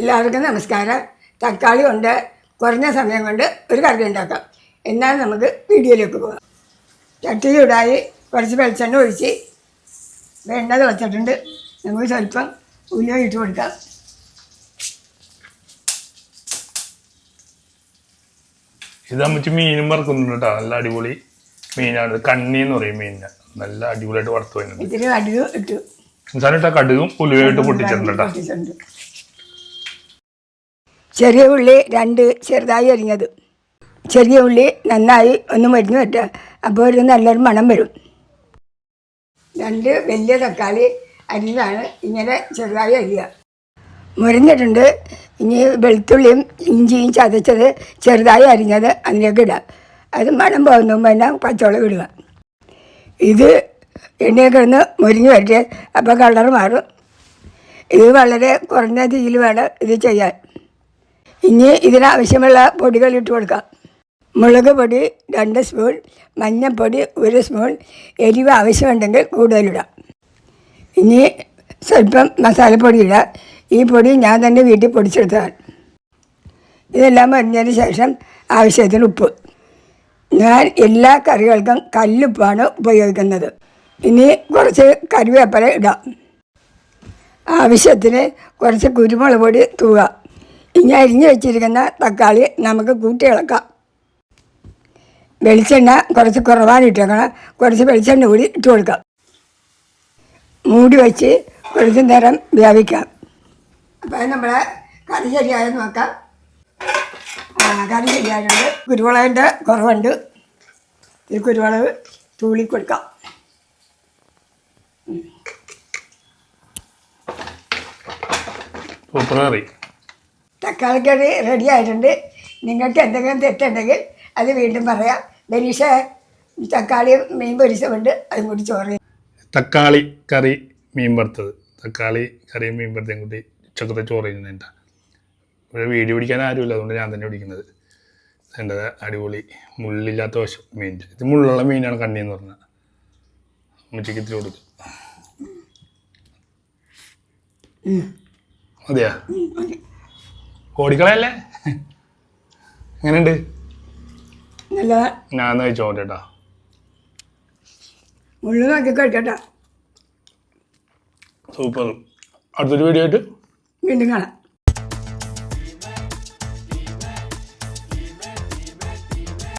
എല്ലാവർക്കും നമസ്കാരം. തക്കാളി കൊണ്ട് കുറഞ്ഞ സമയം കൊണ്ട് ഒരു കറി ഉണ്ടാക്കാം. എന്നാൽ നമുക്ക് വീഡിയോയിലേക്ക് പോകാം. ചട്ടി ചൂടായി കുറച്ച് വെളിച്ചെണ്ണ ഒഴിച്ച് വെണ്ണ തിളച്ചിട്ടുണ്ട്. നമുക്ക് സ്വല്പം ഉലുവ ഇട്ട് കൊടുക്കാം. ഇത് അമ്മച്ച് മീനും വറുക്കുന്നുണ്ട് കേട്ടോ. നല്ല അടിപൊളി മീനാണ്. കണ്ണി എന്ന് പറയും മീനിന്. നല്ല അടിപൊളിയായിട്ട് വറുത്തു വരുന്നുണ്ട് ഇത്തിരി കടുക് ഇട്ടു. ഇട്ട കടുകും ഉലുവയായിട്ട് പൊട്ടിച്ചിട്ടുണ്ട് കേട്ടോ. ചെറിയ ഉള്ളി രണ്ട് ചെറുതായി അരിഞ്ഞത്. ചെറിയ ഉള്ളി നന്നായി ഒന്ന് മരുന്ന് പറ്റുക അപ്പോൾ ഒരു നല്ലൊരു മണം വരും. രണ്ട് വലിയ തക്കാളി അരിഞ്ഞതാണ്. ഇങ്ങനെ ചെറുതായി അരിയുക. മുരിഞ്ഞിട്ടുണ്ട്. ഇനി വെളുത്തുള്ളിയും ഇഞ്ചിയും ചതച്ചത് ചെറുതായി അരിഞ്ഞത് അതിലേക്ക് ഇടുക. അത് മണം പോകുന്ന പിന്നെ പച്ചവളം ഇടുക. ഇത് എണ്ണയിൽ കിടന്ന് മുരിഞ്ഞ് വരട്ടെ. അപ്പോൾ കളർ മാറും. ഇത് വളരെ കുറഞ്ഞ തീയിൽ വേണം ഇത് ചെയ്യാൻ. ഇനി ഇതിനാവശ്യമുള്ള പൊടികൾ ഇട്ട് കൊടുക്കാം. മുളക് പൊടി രണ്ട് സ്പൂൺ മഞ്ഞൾപ്പൊടി ഒരു സ്പൂൺ എരിവ് ആവശ്യമുണ്ടെങ്കിൽ കൂടുതലിടാം ഇനി സ്വല്പം മസാലപ്പൊടി ഇടാം. ഈ പൊടി ഞാൻ തന്നെ വീട്ടിൽ പൊടിച്ചെടുത്തതാണ്. ഇതെല്ലാം അറിഞ്ഞതിന് ശേഷം ആവശ്യത്തിന് ഉപ്പ്. ഞാൻ എല്ലാ കറികൾക്കും കല്ലുപ്പാണ് ഉപയോഗിക്കുന്നത്. ഇനി കുറച്ച് കറിവേപ്പില ഇടാം. ആവശ്യത്തിന് കുറച്ച് കുരുമുളക് പൊടി തൂക ഇനി അരിഞ്ഞു വെച്ചിരിക്കുന്ന തക്കാളി നമുക്ക് കൂട്ടി ഇളക്കാം. വെളിച്ചെണ്ണ കുറച്ച് കുറവാണ് ഇട്ടേക്കണം. കുറച്ച് വെളിച്ചെണ്ണ കൂടി ഇട്ട് കൊടുക്കാം. മൂടി വെച്ച് കുറച്ച് നേരം വ്യാപിക്കാം. അപ്പോൾ നമ്മൾ കറി ശരിയായെന്ന് നോക്കാം. കറി ശരിയായിട്ടുണ്ട്. കുരുമുളകിന്റെ കുറവുണ്ട്. ഈ കുരുമുളക് തൂളി കൊടുക്കാം. സൂപ്പർ കറി തക്കാളിക്കറി റെഡി ആയിട്ടുണ്ട്. നിങ്ങൾക്ക് എന്തെങ്കിലും തെറ്റുണ്ടെങ്കിൽ അത് വീണ്ടും പറയാം. ബനീഷ തക്കാളിയും മീൻ പൊരിച്ചതുണ്ട്. അതും കൂടി ചോറ്. തക്കാളി കറി മീൻ വറുത്തത്. തക്കാളി കറി മീൻ വറുത്തതും കൂട്ടി ഉച്ചക്കത്തെ ചോറ് ചെയ്യുന്നുണ്ട് ഇവിടെ വീഡിയോ പിടിക്കാൻ ആരുമില്ല. അതുകൊണ്ട് ഞാൻ തന്നെ പിടിക്കുന്നത്. എന്റെ അടിപൊളി മുള്ളില്ലാത്ത വശം മീനിന്റെ ഇത് മുള്ളുള്ള മീനാണ് കണ്ണി എന്ന് പറഞ്ഞാൽ അമ്മച്ചിക്ക് ഇത്തിരി കൊടുക്കും മതിയാ? ഓടിക്കളയല്ലേ എങ്ങനെയുണ്ട്? ഞാൻ ചോദിച്ചോട്ടാ കേട്ടോ മുള്ളു നോക്കി കഴിക്കട്ടോ. സൂപ്പർ. അടുത്തൊരു വീഡിയോ ആയിട്ട് വീണ്ടും കാണാം.